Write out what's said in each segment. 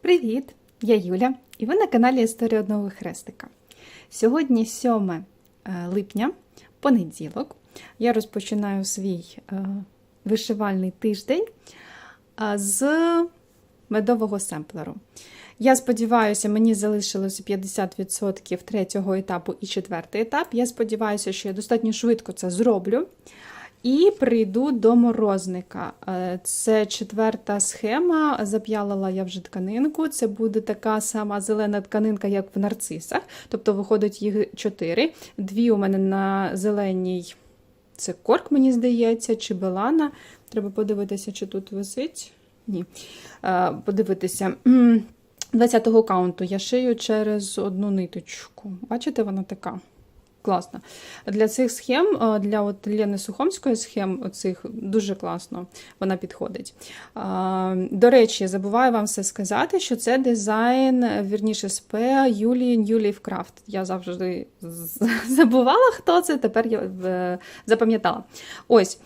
Привіт! Я Юля, і ви на каналі Історія одного хрестика. Сьогодні 7 е, липня, понеділок. Я розпочинаю свій е, вишивальний тиждень з медового семплеру. Я сподіваюся, мені залишилося 50% третього етапу і четвертий етап. Я сподіваюся, що я достатньо швидко це зроблю. І прийду до морозника. Е, Це четверта схема. Зап'ялила я вже тканинку. Це буде така сама зелена тканинка, як в нарцисах. Тобто, виходить їх чотири. Дві у мене на зеленій це корк, мені здається, чи белана. Треба подивитися, чи тут висить. Ні. Е, Подивитися. 20-го каунту я шию через одну ниточку. Бачите, вона така. Класно. Для цих схем, е, для от Лени Сухомської схем, оцих дуже класно вона підходить. Е, До речі, забуваю вам все сказати, що це дизайн, вірніше, СП Юлії Ньюлів Крафт. Я завжди забувала, хто це, тепер я е, запам'ятала. Ось.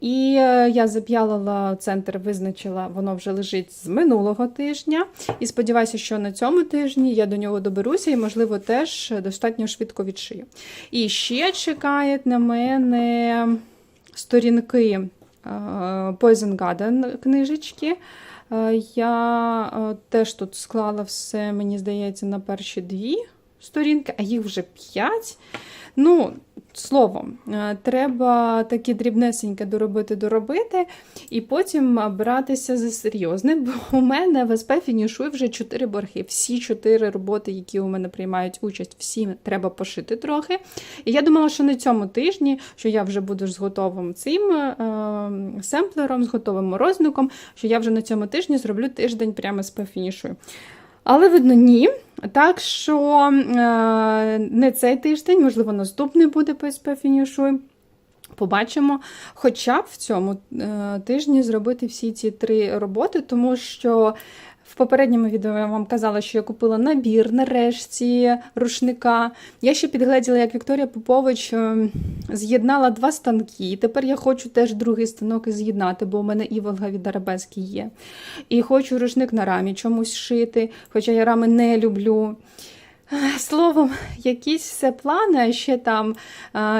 І я зап'ялила центр, визначила, воно вже лежить з минулого тижня. І сподіваюся, що на цьому тижні я до нього доберуся і, можливо, теж достатньо швидко відшию. І ще чекають на мене сторінки е, Poison Garden книжечки. Е, Я е, теж тут склала все, мені здається, на перші дві сторінки, а їх вже п'ять. Ну, словом, е, треба такі дрібнесеньке доробити, доробити, і потім братися за серйозне, бо у мене в СП фінішує вже чотири борги. Всі чотири роботи, які у мене приймають участь, всі треба пошити трохи. І я думала, що на цьому тижні, що я вже буду з готовим цим е, семплером, з готовим морозником, що я вже на цьому тижні зроблю тиждень прямо СП фінішую. Але видно, ні. Так що е, не цей тиждень, можливо, наступний буде ПСП фінішуй. Побачимо, хоча б в цьому е, тижні зробити всі ці три роботи, тому що в попередньому відео я вам казала, що я купила набір нарешті рушника. Я ще підгледіла, як Вікторія Попович е, з'єднала два станки. Тепер я хочу теж другий станок і з'єднати, бо у мене і Волга від Арабески є. І хочу рушник на рамі чомусь шити, хоча я рами не люблю. Словом, якісь все плани, ще там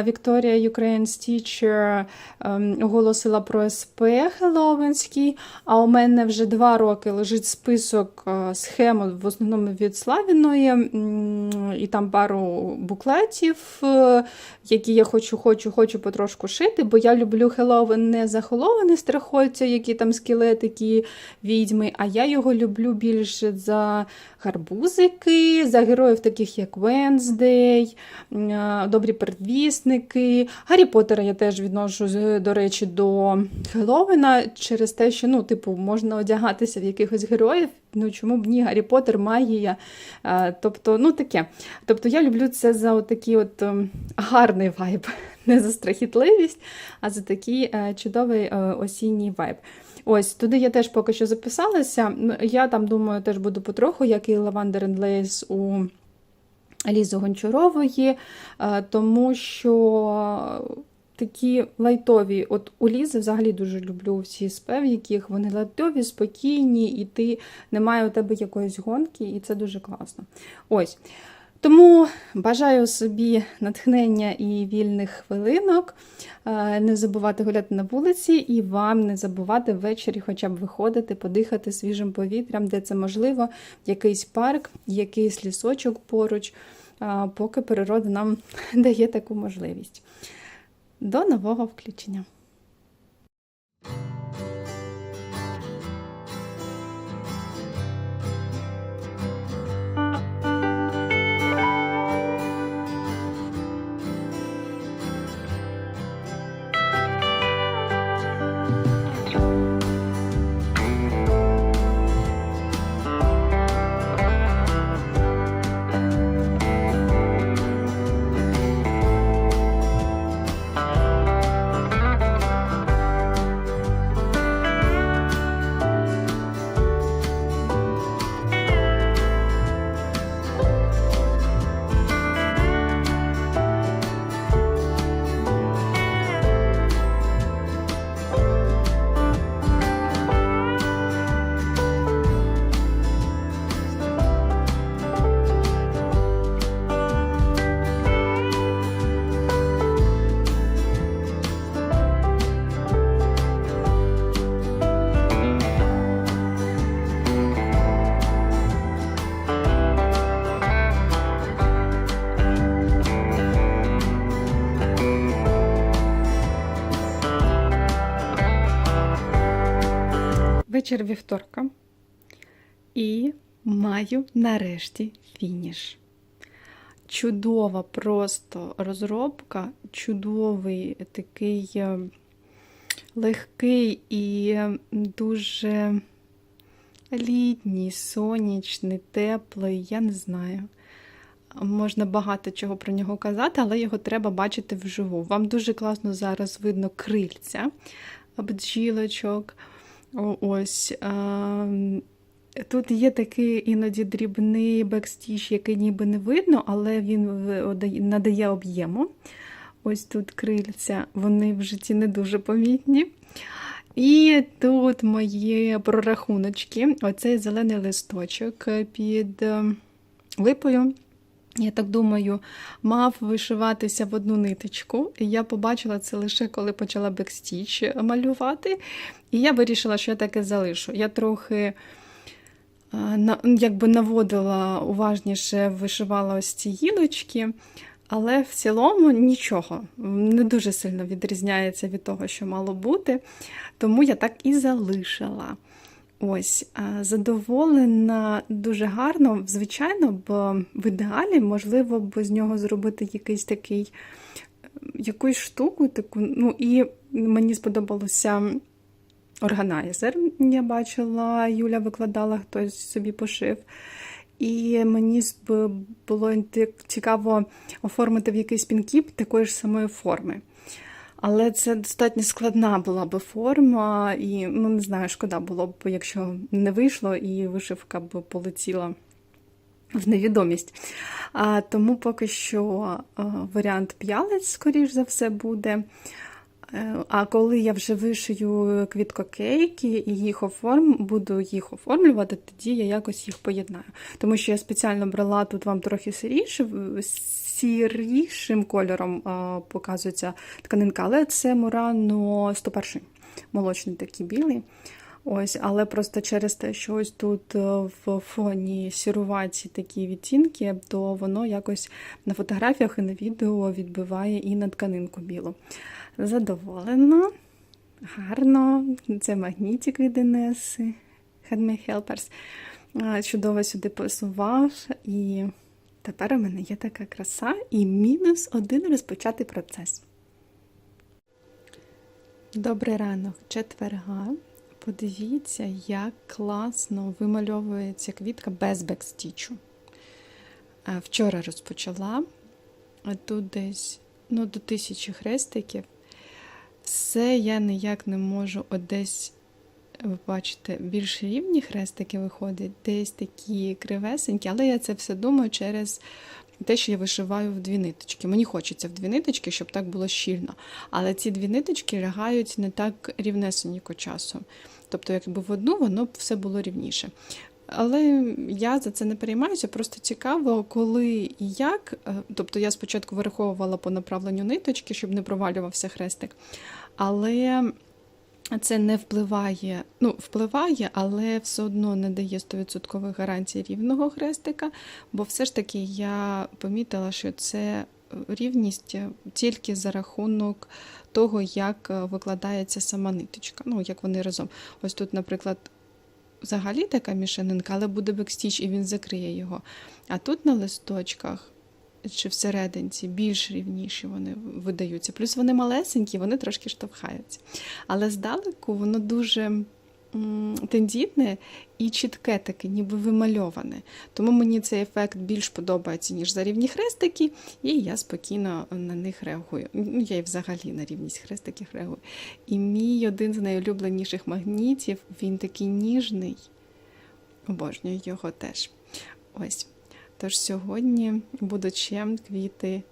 Вікторія Ukraine Teacher ем, оголосила про СП Хеловенський, а у мене вже два роки лежить список е, схем, в основному від Славіної, і там пару буклетів, е, які я хочу, хочу, хочу потрошку шити, бо я люблю Хеловен не захоловане страхольця, які там скелетики, відьми, а я його люблю більше за гарбузики, за героїв таких як Венздей, добрі передвісники. Гаррі Поттера я теж відношу, до речі, до Хеллоуіна через те, що ну, типу, можна одягатися в якихось героїв. Ну чому б ні, Гаррі Поттер, магія. Тобто, ну таке. Тобто я люблю це за такий от ем, гарний вайб, не за страхітливість, а за такий е, чудовий е, осінній вайб. Ось туди я теж поки що записалася. Я там думаю, теж буду потроху, як і Lavender and Lace Лізи Гончарової, е, тому що такі лайтові, от у Лізи взагалі дуже люблю всі спев, яких вони лайтові, спокійні, і ти немає у тебе якоїсь гонки, і це дуже класно. Ось. Тому бажаю собі натхнення і вільних хвилинок. Е, Не забувати гуляти на вулиці, і вам не забувати ввечері хоча б виходити, подихати свіжим повітрям, де це можливо, якийсь парк, якийсь лісочок поруч, е, поки природа нам дає таку можливість. До нового включення! Вечір вівторка і маю нарешті фініш. Чудова просто розробка, чудовий такий е, легкий і дуже літній, сонячний, теплий, я не знаю. Можна багато чого про нього казати, але його треба бачити вживу. Вам дуже класно зараз видно крильця бджілочок. Ось. Тут є такий іноді дрібний бекстіж, який ніби не видно, але він надає об'єму. Ось тут крильця, вони в житті не дуже помітні. І тут мої прорахуночки. Оцей зелений листочок під е, липою. Я так думаю, мав вишиватися в одну ниточку. Я побачила це лише коли почала бекстіч малювати. І я вирішила, що я таке залишу. Я трохи на- якби наводила уважніше, вишивала ось ці гілочки, але в цілому нічого. Не дуже сильно відрізняється від того, що мало бути. Тому я так і залишила. Ось, задоволена дуже гарно. Звичайно, б в ідеалі можливо б з нього зробити якийсь такий, е, якусь штуку, таку. Ну і мені сподобалося органайзер. Я бачила, Юля викладала, хтось собі пошив. І мені б було цікаво оформити в якийсь пінкіп такої ж самої форми. Але це достатньо складна була би форма, і ну не знаю, шкода було б, якщо не вийшло, і вишивка б полетіла в невідомість. А, тому поки що а, варіант п'ялець, скоріш за все, буде. Е, А коли я вже вишию квіткокейки і їх оформ, буду їх оформлювати, тоді я якось їх поєднаю. Тому що я спеціально брала тут вам трохи сиріше, сірішим кольором а, показується тканинка, але це Мурано 101 молочний такий білий. Ось, але просто через те, що ось тут е, в фоні сіруваті такі відтінки, то воно якось на фотографіях і на відео відбиває і на тканинку білу. Задоволено, гарно. Це магнітик від Інеси, Handmade Helpers. Чудово сюди посував. І тепер у мене є така краса і мінус один розпочатий процес. Добрий ранок, четверга. Подивіться, як класно вимальовується квітка без бекстічу. Вчора розпочала, тут десь ну, до тисячі хрестиків. Все я ніяк не можу от десь, ви бачите, більш рівні хрестики виходять, десь такі кривесенькі, але я це все думаю через те, що я вишиваю в дві ниточки. Мені хочеться в дві ниточки, щоб так було щільно. Але ці дві ниточки лягають не так рівнесенько часом. Тобто, якби в одну, воно б все було рівніше. Але я за це не переймаюся, просто цікаво, коли і як. Е, Тобто я спочатку вираховувала по направленню ниточки, щоб не провалювався хрестик. Але це не впливає, ну, впливає, але все одно не дає 100% гарантії рівного хрестика, бо все ж таки я помітила, що це рівність тільки за рахунок того, як викладається сама ниточка, ну, як вони разом. Ось тут, наприклад, взагалі така мішанинка, але буде бекстіч і він закриє його. А тут на листочках чи всерединці більш рівніші вони видаються. Плюс вони малесенькі, вони трошки штовхаються. Але здалеку воно дуже тендітне і чітке таке, ніби вимальоване. Тому мені цей ефект більш подобається, ніж за рівні хрестики, і я спокійно на них реагую. Ну, я і взагалі на рівність хрестиків реагую. І мій один з найулюбленіших магнітів, він такий ніжний. Обожнюю його теж. Ось. Тож сьогодні будуть ще квіти,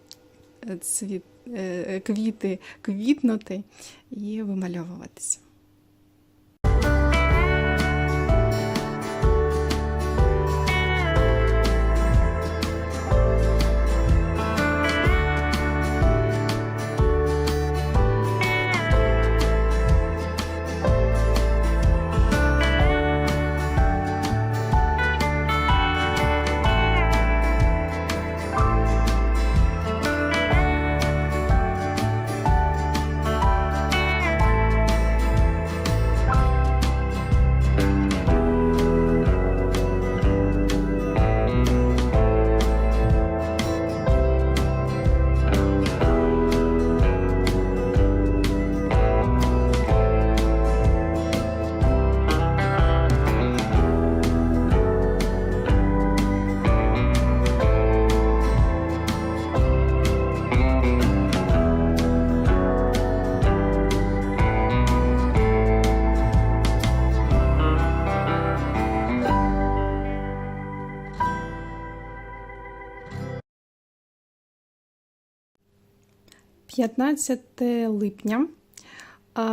е, цвіт, е, квіти квітнути і вимальовуватися. 15 липня.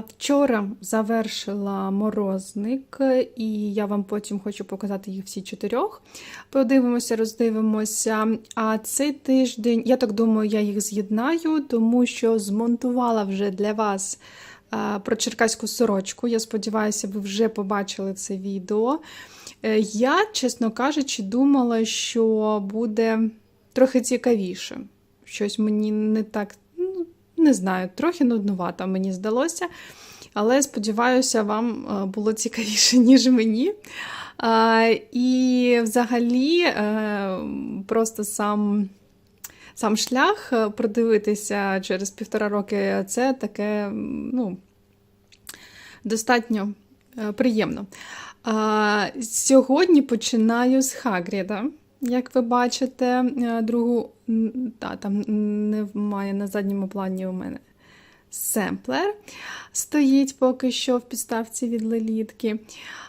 Вчора завершила морозник, і я вам потім хочу показати їх всі чотирьох. Подивимося, роздивимося. А цей тиждень, я так думаю, я їх з'єднаю, тому що змонтувала вже для вас про черкаську сорочку. Я сподіваюся, ви вже побачили це відео. Е, Я, чесно кажучи, думала, що буде трохи цікавіше. Щось мені не так, не знаю, трохи нуднувато мені здалося. Але сподіваюся, вам е, було цікавіше, ніж мені. І взагалі, е, просто сам. Сам шлях е, продивитися через півтора роки це таке ну, достатньо приємно. Сьогодні починаю з Хагріда. Як ви бачите, е, другу, та, там немає на задньому плані у мене семплер. Стоїть поки що в підставці від лелітки.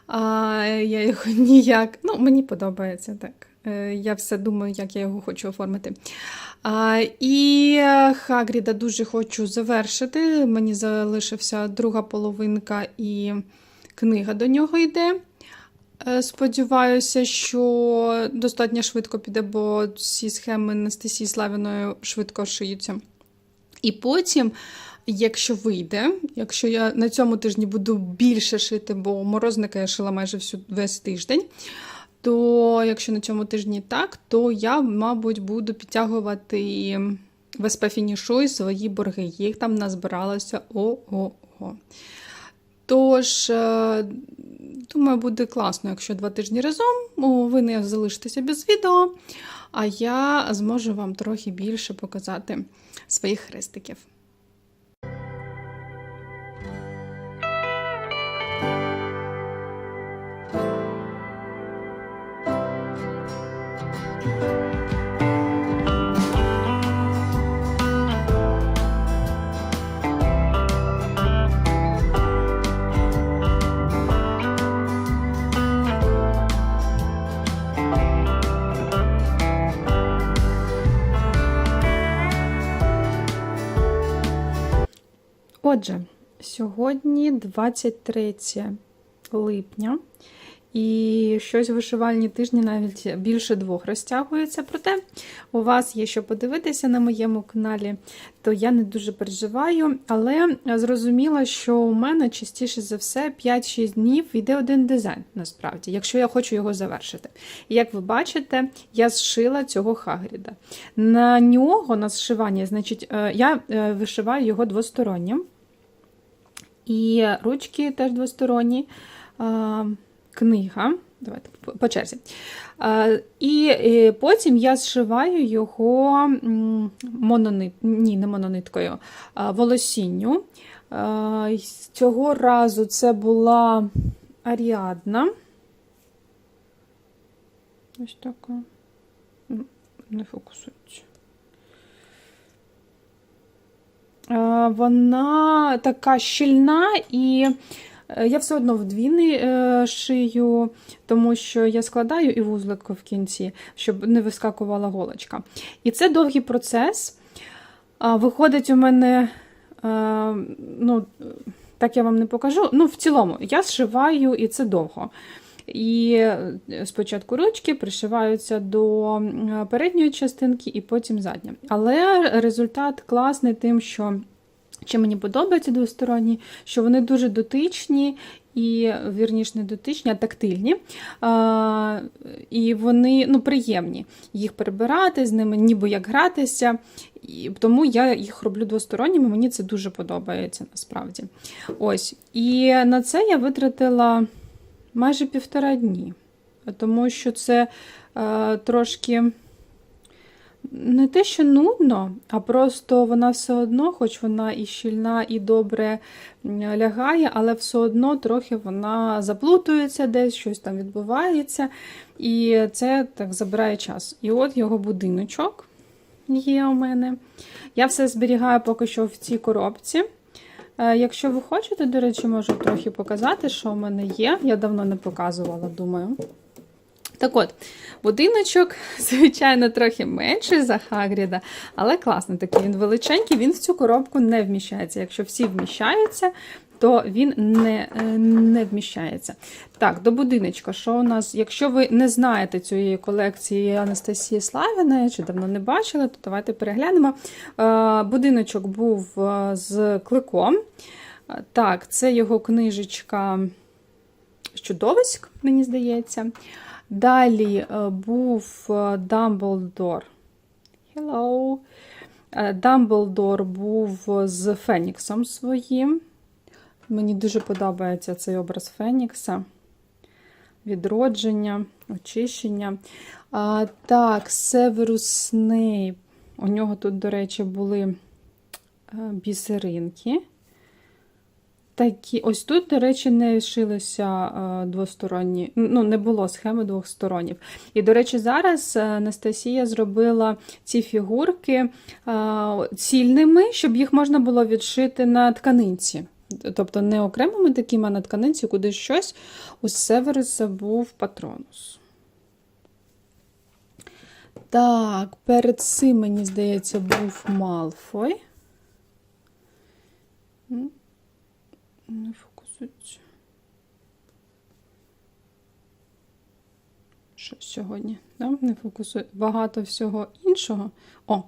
А, я його ніяк. Ну, мені подобається так. Е, Я все думаю, як я його хочу оформити. А, і Хагріда дуже хочу завершити. Мені залишився друга половинка і книга до нього йде. Е, Сподіваюся, що достатньо швидко піде, бо всі схеми Анастасії Славіною швидко шиються. І потім, якщо вийде, якщо я на цьому тижні буду більше шити, бо морозника я шила майже всю, весь тиждень, то якщо на цьому тижні так, то я, мабуть, буду підтягувати в СП фінішуй свої борги. Їх там назбиралося ого-го. Тож, е, думаю, буде класно, якщо два тижні разом ви не залишитеся без відео, а я зможу вам трохи більше показати своїх хрестиків. Сьогодні 23 липня, і щось вишивальні тижні навіть більше двох розтягується. Проте у вас є що подивитися на моєму каналі, то я не дуже переживаю, але зрозуміла, що у мене частіше за все 5-6 днів йде один дизайн, насправді, якщо я хочу його завершити. І як ви бачите, я зшила цього Хагріда. На нього, на зшивання, значить, е, я е, вишиваю його двостороннім. І ручки теж двосторонні. Книга. Давайте по- черзі. І потім я зшиваю його мононит, ні, не монониткою, волосінню. Цього разу це була Аріадна. Ось така. Не фокусується. Е, Вона така щільна, і е, я все одно вдвійний е, шию, тому що я складаю і вузлик в кінці, щоб не вискакувала голочка. І це довгий процес. Виходить, у мене, е, ну, так я вам не покажу. Ну, в цілому, я зшиваю, і це довго. І е, спочатку ручки пришиваються до передньої частинки і потім задня. Але результат класний тим, що чи мені подобаються двосторонні, що вони дуже дотичні і, вірніш, не дотичні, а тактильні. А, і вони ну, приємні. Їх перебирати, з ними ніби як гратися. І тому я їх роблю двосторонніми, мені це дуже подобається насправді. Ось. І на це я витратила майже півтора дні, тому що це е, трошки не те, що нудно, а просто вона все одно, хоч вона і щільна, і добре лягає, але все одно трохи вона заплутується, десь щось там відбувається, і це так забирає час. І от його будиночок є у мене. Я все зберігаю поки що в цій коробці. Е, Якщо ви хочете, до речі, можу трохи показати, що в мене є. Я давно не показувала, думаю. Так от, будиночок, звичайно, трохи менший за Хагріда, але класний такий він величенький, він в цю коробку не вміщається. Якщо всі вміщаються, то він не, е, не вміщається. Так, до будиночка, що у нас, якщо ви не знаєте цієї колекції Анастасії Славіної, чи давно не бачили, то давайте переглянемо. Е, Будиночок був е, з кликом. Так, це його книжечка чудовиськ, мені здається. Далі був Дамблдор. Hello. Дамблдор був з Феніксом своїм. Мені дуже подобається цей образ Фенікса. Відродження, очищення. А, так, Северус Снейп. У нього тут, до речі, були е, бісеринки. Такі, ось тут, до речі, не шилися е, двосторонні, ну, не було схеми двох сторонів. І, до речі, зараз е, Анастасія зробила ці фігурки цільними, щоб їх можна було відшити на тканинці. Тобто не окремими такими, а на тканинці, куди щось у Северуса був патронус. Так, перед цим, мені здається, був Малфой. Не фокусується. Що сьогодні? Да? Не фокусує. Багато всього іншого. О,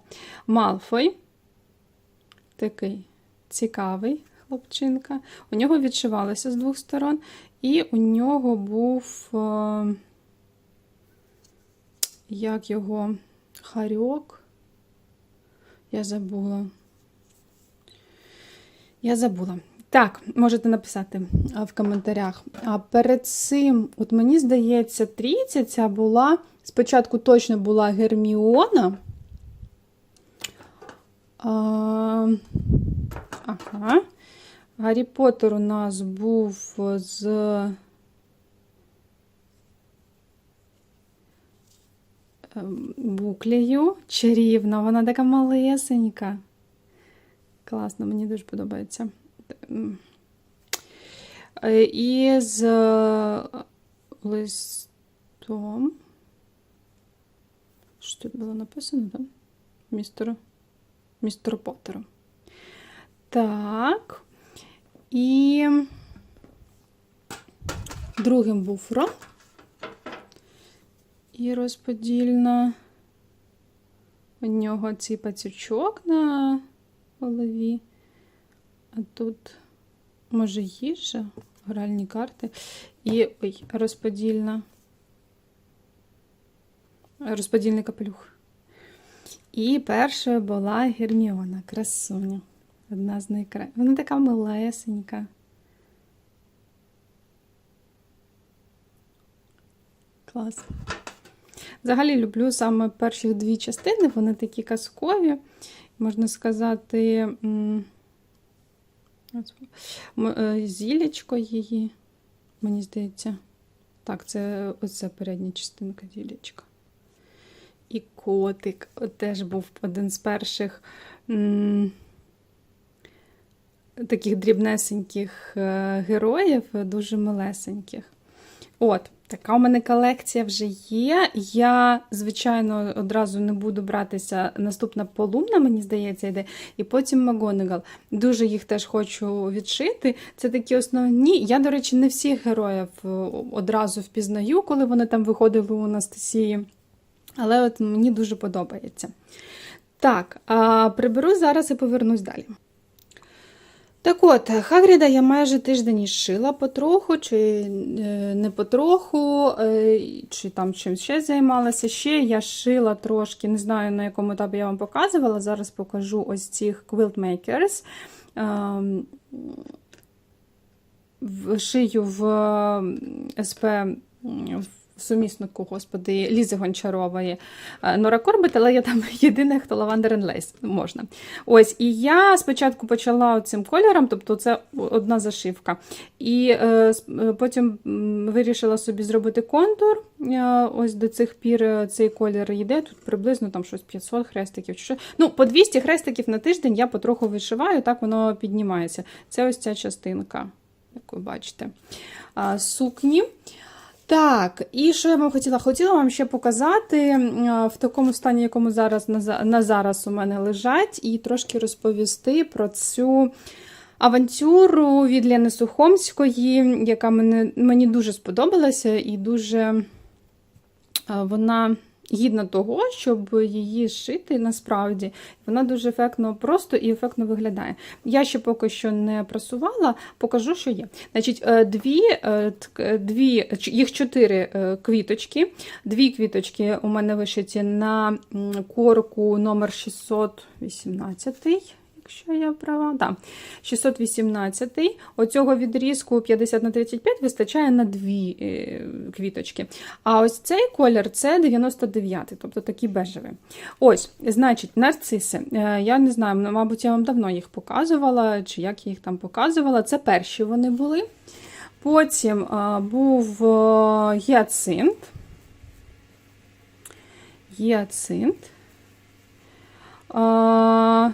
Малфой. Такий цікавий хлопчинка. У нього відшивалося з двох сторон, і у нього був. Е, як його харьок. Я забула. Я забула. Так, можете написати в коментарях. А перед цим, от мені здається, трійця ця була. Спочатку точно була Герміона. А, ага. Гаррі Поттер у нас був з. ем, Буклею чарівна, вона така малесенька. Класно, мені дуже подобається. Е, І з листом. Що тут було написано, там? Містеру. Містеру Поттеру. Так. І другим був Рон. І розподільна. У нього цей пацючок на голові. А тут, може, їжа, гральні карти. І ой, розподільна. Розподільний капелюх. І першою була Герміона, красуня. Одна з найкращих. Вона така милесенька. Клас. Взагалі люблю саме перші дві частини, вони такі казкові, можна сказати, е, зілечко її, мені здається. Так, це оця передня частинка зілечка. І котик от теж був один з перших таких дрібнесеньких е, героїв, дуже милесеньких. От, така у мене колекція вже є. Я, звичайно, одразу не буду братися. Наступна полумна, мені здається, йде, і потім Магонагал. Дуже їх теж хочу відшити. Це такі основні. Я, до речі, не всіх героїв е, одразу впізнаю, коли вони там виходили у Анастасії. Але от мені дуже подобається. Так, приберу зараз і повернусь далі. Так от, Хагріда я майже тиждень шила потроху, чи е, не потроху, е, чи там чимось ще займалася. Ще я шила трошки, не знаю на якому етапі я вам показувала. Зараз покажу ось цих Quilt Makers. Ем, Шию в е, СП м, в суміснику, господи, Лізи Гончарової е, Нора Корбет, але я там єдине, хто Лавандер Лейс можна. Ось, і я спочатку почала цим кольором, тобто це одна зашивка. І е, е, потім вирішила собі зробити контур. Е, ось до цих пір цей колір йде. Тут приблизно там щось 500 хрестиків. Чи що. Ну, по 200 хрестиків на тиждень я потроху вишиваю, так воно піднімається. Це ось ця частинка, як ви бачите. Сукні. Так, і що я вам хотіла? Хотіла вам ще показати в такому стані, якому зараз на, зараз у мене лежать, і трошки розповісти про цю авантюру від Лени Сухомської, яка мені, мені дуже сподобалася, і дуже е, вона гідна того, щоб її шити насправді. Вона дуже ефектно просто і ефектно виглядає. Я ще поки що не прасувала, покажу, що є. Значить, е, дві, е, дві їх чотири е, квіточки. Дві квіточки у мене вишиті на корку номер 618. Якщо я права, так, 618. Оцього відрізку 50 на 35 вистачає на дві е, квіточки. А ось цей колір це 99, тобто такі бежеві. Ось, значить, нарциси. Е, Я не знаю, ну, мабуть, я вам давно їх показувала, чи як я їх там показувала. Це перші вони були. Потім е, був гіацинт. Гіацинт. Е,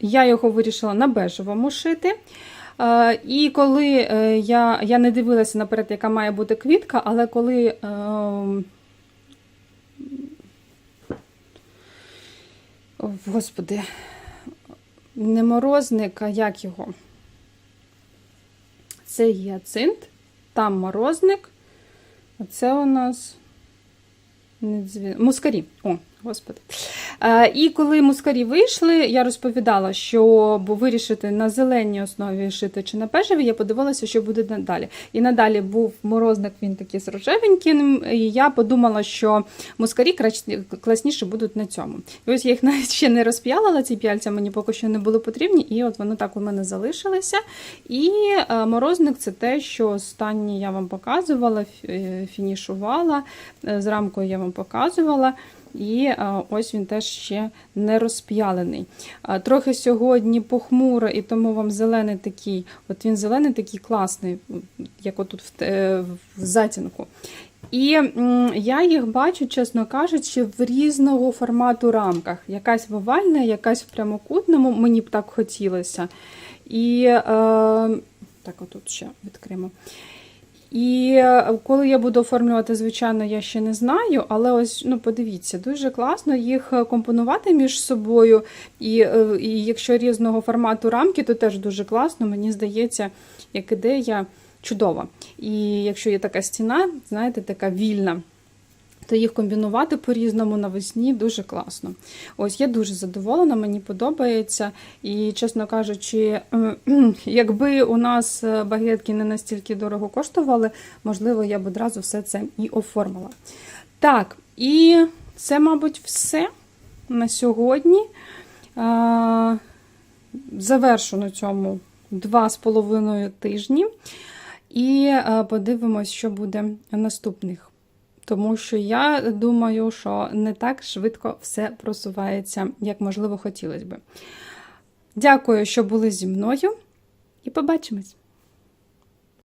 Я його вирішила на бежевому шити. Е, І коли е, я, я не дивилася наперед, яка має бути квітка, але коли. е, о, Господи, не морозник, а як його? Це гіацинт, там морозник, а це у нас мускарі. О, господи. Е, і коли мускарі вийшли, я розповідала, що вирішити на зеленій основі шити чи на бежевій, я подивилася, що буде надалі. І надалі був морозник, він такий з рожевеньким, і я подумала, що мускарі класніше будуть на цьому. І ось я їх навіть ще не розп'ялила, ці п'яльця мені поки що не були потрібні, і от вони так у мене залишилися. І е, морозник це те, що останнє я вам показувала, фінішувала, е, з рамкою я вам показувала. І е, ось він теж ще не розп'ялений. Е, Трохи сьогодні похмуро, і тому вам зелений такий, от він зелений такий класний, як отут в, в затінку. І я їх бачу, чесно кажучи, в різного формату рамках. Якась в овальна, якась в прямокутному, мені б так хотілося. І е, так, отут ще відкриємо. І е, коли я буду оформлювати, звичайно, я ще не знаю, але ось ну подивіться, дуже класно їх е, компонувати між собою. І, е, і якщо різного формату рамки, то теж дуже класно. Мені здається, як ідея чудова. І якщо є така стіна, знаєте, така вільна. То їх комбінувати по-різному навесні дуже класно. Ось я дуже задоволена, мені подобається. І, чесно кажучи, якби у нас е, багетки не настільки дорого коштували, можливо, я б одразу все це і оформила. Так, і це, мабуть, все на сьогодні. Завершу на цьому два з половиною тижні. І е, подивимось, що буде наступних. Тому що я думаю, що не так швидко все просувається, як можливо хотілося би. Дякую, що були зі мною, і побачимось!